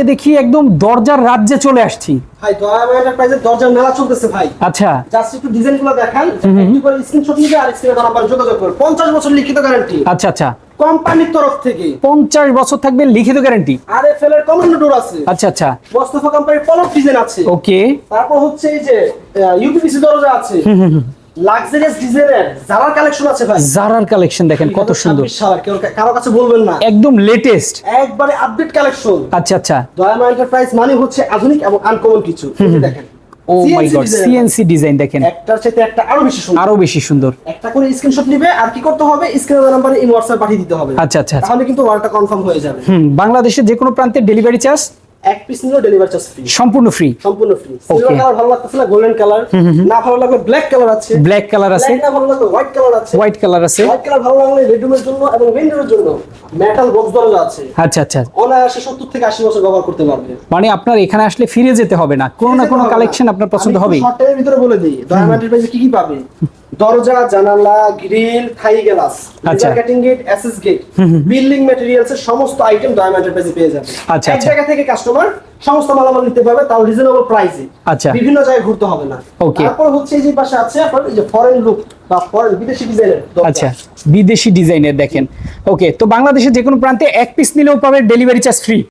আজকে দেখি একদম দরজার রাজ্যে চলে আসছি। ভাই দরজার মেলা চলতেছে ভাই। আচ্ছা। জাস্ট একটু ডিজাইনগুলো দেখান একটু করে স্ক্রিনশট নিবে আর স্ক্রিনে নাম্বার যোগাযোগ করুন। 50 বছর লিখিত গ্যারান্টি আচ্ছা আচ্ছা। কোম্পানির তরফ থেকে। পঞ্চাশ বছর থাকবে লিখিত গ্যারান্টি আরএফএল এর কমান্ডো ডোর আছে। আচ্ছা আচ্ছা। মোস্তফা কোম্পানির পলক ডিজাইন আছে। ওকে তারপর হচ্ছে এই যে ইউপিপিসি দরজা আছে। লাক্সারিয়াস ডিজাইনের জারার কালেকশন আছে ভাই। জারার কালেকশন দেখেন কত সুন্দর। 2026 সাল কেউ কারও কাছে বলবেন না। একদম লেটেস্ট একবারে আপডেট কালেকশন আচ্ছা আচ্ছা। দয়ামা এন্টারপ্রাইজ মানে হচ্ছে আধুনিক এবং আনকমন কিছু। দেখেন। Oh my god CNC design দেখেন। একটার সাথে একটা আরও বেশি সুন্দর। আরও বেশি সুন্দর। একটা করে স্ক্রিনশট নিবে আর কি করতে হবে? নাম্বারে হোয়াটসঅ্যাপ পাঠিয়ে দিতে হবে। আচ্ছা, আচ্ছা, আচ্ছা। তাহলে কিন্তু অর্ডারটা কনফার্ম হয়ে যাবে। হুম বাংলাদেশের যে কোনো প্রান্তে ডেলিভারি চার্জ এক পিস নিলেও ডেলিভারি চার্জ ফ্রি সম্পূর্ণ ফ্রি সম্পূর্ণ ফ্রি সিলভার কালার ভালো লাগতেছে না? গোল্ডেন কালার না ভালো লাগলে ব্ল্যাক কালার আছে। ব্ল্যাক কালার আছে। না ভালো লাগলে হোয়াইট কালার আছে। হোয়াইট কালার আছে। হোয়াইট কালার ভালো লাগলে জন্য এবং উইন্ডোর জন্য মেটাল বক্স দরজা আছে। আচ্ছা আচ্ছা। অনায়াসে থেকে আশি বছর ব্যবহার করতে পারবে। মানে আপনার এখানে আসলে ফিরে যেতে হবে না। কোনো না কোনো কালেকশন আপনার পছন্দ হবে ভিতরে বলে দিই। কি কি পাবে? দরজা জানালা গ্রিল থাই গ্লাস আচ্ছা। Cutting gate assess gate building materials এর সমস্ত আইটেম ডায়মন্ড এর পেয়ে যাবে আচ্ছা, এক আচ্ছা। জায়গা থেকে কাস্টমার সমস্ত মালামাল নিতে পারবে তাও রিজনেবল প্রাইসে আচ্ছা। বিভিন্ন জায়গায় ঘুরতে হবে না Okay. তারপর হচ্ছে এই যে পাশে আছে আপনার এই যে ফরেন লুক বা ফরেন বিদেশি ডিজাইনের আচ্ছা বিদেশি ডিজাইনের দেখেন ওকে তো বাংলাদেশের যে কোনো প্রান্তে এক পিস নিলেও পাবে ডেলিভারি চার্জ ফ্রি